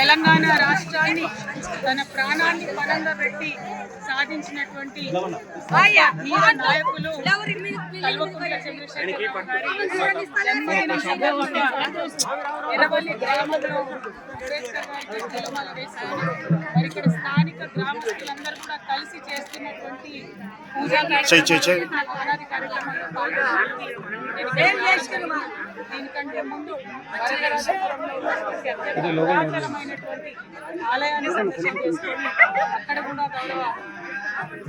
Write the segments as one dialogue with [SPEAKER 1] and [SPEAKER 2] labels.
[SPEAKER 1] తెలంగాణ రాష్ట్రాన్ని తన ప్రాణాన్ని పరంగా పెట్టి సాధించినటువంటి నాయకులు కల్వకుంట్ల గ్రామంలో మరి ఇక్కడ స్థానిక గ్రామస్తులందరూ కూడా కలిసి చేస్తున్నటువంటి పూజా దీనికంటే ముందు పురాతనమైనటువంటి ఆలయాన్ని సందర్శన చేసుకొని అక్కడ కూడా గౌరవ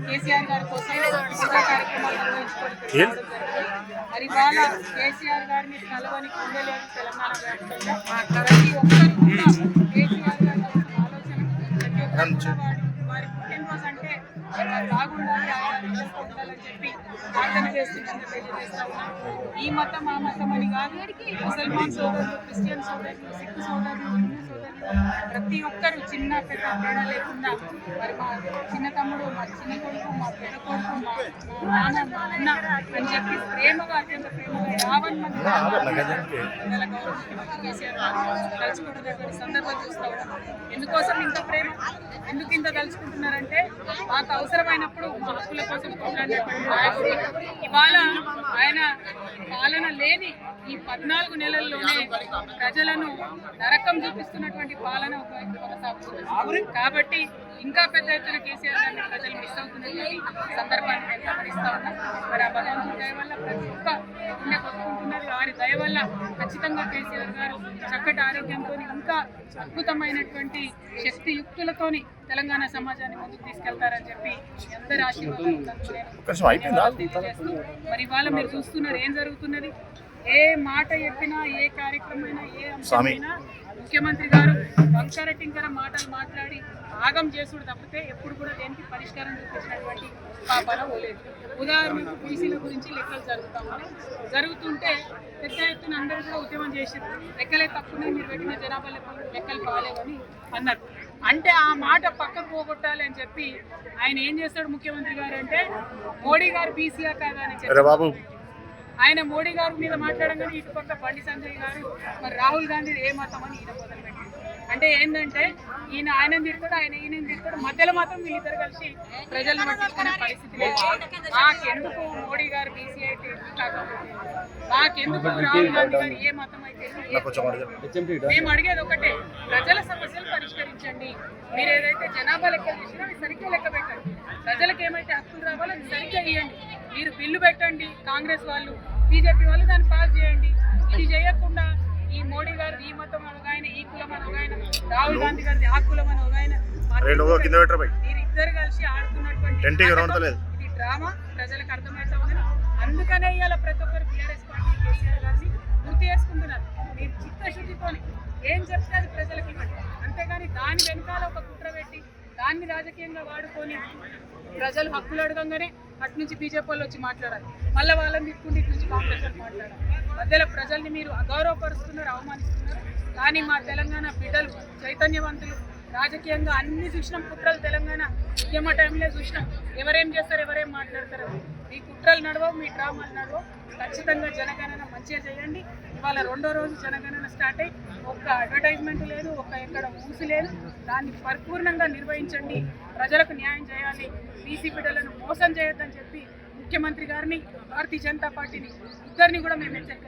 [SPEAKER 1] కేసీఆర్ గారి కోసం కార్యక్రమాలు నిర్వహించుకోవడం? మరి ఇవాళ కేసీఆర్ గారిని కలవని కుండలేదు తెలంగాణ వ్యాప్తంగా ప్రతి ఒక్కరు కూడా కేసీఆర్ గారి ఆలోచన ప్రతి ఒక్కరు అంటే చాలా బాగుండాలి ఆయా విషయాలు ఉండాలని చెప్పి ప్రార్థన చేస్తుందని తెలియజేస్తా ఉన్నాం ఈ మతం ఆ మతం అని కాదు ముసల్మాన్ సోదరులు క్రిస్టియన్ సోదరులు సిక్ సోదరులు హిందూ సోదరులు ప్రతి ఒక్కరు చిన్న పెద్ద తేడా లేకుండా మరి మా చిన్న తమ్ముడు మా చిన్న కొడుకు మా పెద్ద కొడుకు మా మా నాన్న మా అన్న అని చెప్పి ప్రేమగా అత్యంత ప్రేమగా యావన్ మంది తలుచుకుంటున్నటువంటి సందర్భం చూస్తా ఉన్నాం. ఎందుకోసం ఇంత ప్రేమ? ఎందుకు ఇంత తలుచుకుంటున్నారంటే మాకు అవసరమైనప్పుడు హక్కుల కోసం పోరాడినటువంటి నాయకుడు ఇవాళ ఆయన పాలన లేని ఈ పద్నాలుగు నెలల్లోనే ప్రజలను నరకం చూపిస్తున్నటువంటి పాలన కొనసాగుతుంది. కాబట్టి ఇంకా పెద్ద ఎత్తున కేసీఆర్ గారిని ప్రజలు మిస్ అవుతున్నటువంటి సందర్భాన్ని నేను గమనిస్తా ఉన్నా. మరి ఆ భగవంతుడి వల్ల ప్రతి ఒక్క వల్ల ఖచ్చితంగా కేసీఆర్ గారు చక్కటి ఆరోగ్యంతో ఇంకా అద్భుతమైనటువంటి శక్తి యుక్తులతోని తెలంగాణ సమాజాన్ని ముందుకు తీసుకెళ్తారని చెప్పి అందరి ఆశీర్వాదాలు? తెలియజేస్తూ, మరి ఇవాళ మీరు చూస్తున్నారు ఏం జరుగుతున్నది ఏ మాట చెప్పినా ఏ కార్యక్రమం అయినా ఏ. అంశమైనా ముఖ్యమంత్రి గారు వంకర మాటలు మాట్లాడి ఆగం చేసుడు తప్పితే ఎప్పుడు కూడా దేనికి పరిష్కారం చూపించినటువంటి బలం పోలేదు. ఉదాహరణకు బీసీల గురించి లెక్కలు జరుగుతా ఉన్నాయి. జరుగుతుంటే పెద్ద ఎత్తున అందరూ కూడా ఉద్యమం చేసింది లెక్కలే తప్పున్నాయి మీరు పెట్టిన జనాభా లెక్కలు లెక్కలు కాలేవని అన్నారు. అంటే ఆ మాట పక్కకు పోగొట్టాలి అని చెప్పి ఆయన ఏం చేస్తాడు ముఖ్యమంత్రి గారు అంటే మోడీ గారు బీసీఆర్ కాదా? అని చెప్పి ఆయన మోడీ గారి మీద మాట్లాడంగానే ఇటు పక్క బండి సంజయ్ గారు మరి రాహుల్ గాంధీ ఏ మతం అని ఈయన మొదలుపెట్టారు. అంటే ఏంటంటే ఈయన ఆయన తిడతాడు ఆయన ఈయన తిడతాడు మధ్యలో మాత్రం వీళ్ళిద్దరు కలిసి ప్రజలను పట్టించుకునే పరిస్థితి లేదు. మాకెందుకు మోడీ గారు బీసీఐ కాకపోతే? మాకెందుకు రాహుల్ గాంధీ గారు ఏ మతం అయితే? మేము అడిగేది ఒకటే ప్రజల సమస్యలు పరిష్కరించండి. మీరు ఏదైతే జనాభా లెక్క చేసినా అవి సరిగ్గా లెక్క పెట్టండి. ప్రజలకు ఏమైతే హక్కులు రావాలో అది సరిగ్గా ఇవ్వండి మీరు బిల్లు పెట్టండి కాంగ్రెస్ వాళ్ళు. బీజేపీ వాళ్ళు దాన్ని పాస్ చేయండి. ఇది చేయకుండా ఈ మోడీ గారు ఈ మతం అని ఒక ఆయన ఈ కులం అని ఒక ఆయన రాహుల్ గాంధీ గారిది ఆ కులం అని ఒక ఆయన
[SPEAKER 2] అరే నువ్వు కింద పెట్టరా బై
[SPEAKER 1] మీరిద్దరు కలిసి ఆడుతున్నటువంటి. ఇది డ్రామా ప్రజలకు అర్థమవుతా ఉన్నది అందుకనే ఇవాళ ప్రతి ఒక్కరు టీఆర్ఎస్ పార్టీ కేసీఆర్ గారిని గుర్తు చేసుకుంటున్నారు. మీరు చిత్తశుద్ధితోని ఏం చెప్తే అది ప్రజలకు ఇవ్వండి. అంతేగాని దాని వెనకాల ఒక కుట్ర పెట్టి దాన్ని రాజకీయంగా వాడుకొని ప్రజలు హక్కులు అడగంగానే అటు నుంచి బీజేపీ వాళ్ళు వచ్చి మాట్లాడాలి. మళ్ళీ వాళ్ళని తిట్టుకుంటే ఇటు నుంచి కాంగ్రెస్ వాళ్ళు మాట్లాడాలి. మధ్యలో ప్రజల్ని మీరు అగౌరవపరుస్తున్నారు అవమానిస్తున్నారు. కానీ మా తెలంగాణ బిడ్డలు చైతన్యవంతులు రాజకీయంగా అన్ని చూసినాం కుట్రలు తెలంగాణ. ఉద్యమ టైంలో చూసినాం. ఎవరేం చేస్తారు ఎవరేం మాట్లాడతారు. మీ కుట్రలు నడవవు మీ డ్రామాలు నడవవు. ఖచ్చితంగా జనగణన మంచిగా చేయండి. ఇవాళ రెండో రోజు జనగణన స్టార్ట్ అయ్యి ఒక్క అడ్వర్టైజ్మెంట్ లేదు ఒక్క ఎక్కడ ఊసి లేదు. దాన్ని పరిపూర్ణంగా నిర్వహించండి. ప్రజలకు న్యాయం చేయాలి. బీసీ బిడ్డలను మోసం చేయొద్దని చెప్పి ముఖ్యమంత్రి గారిని భారతీయ జనతా పార్టీని ఇద్దరిని కూడా మేము హెచ్చరిక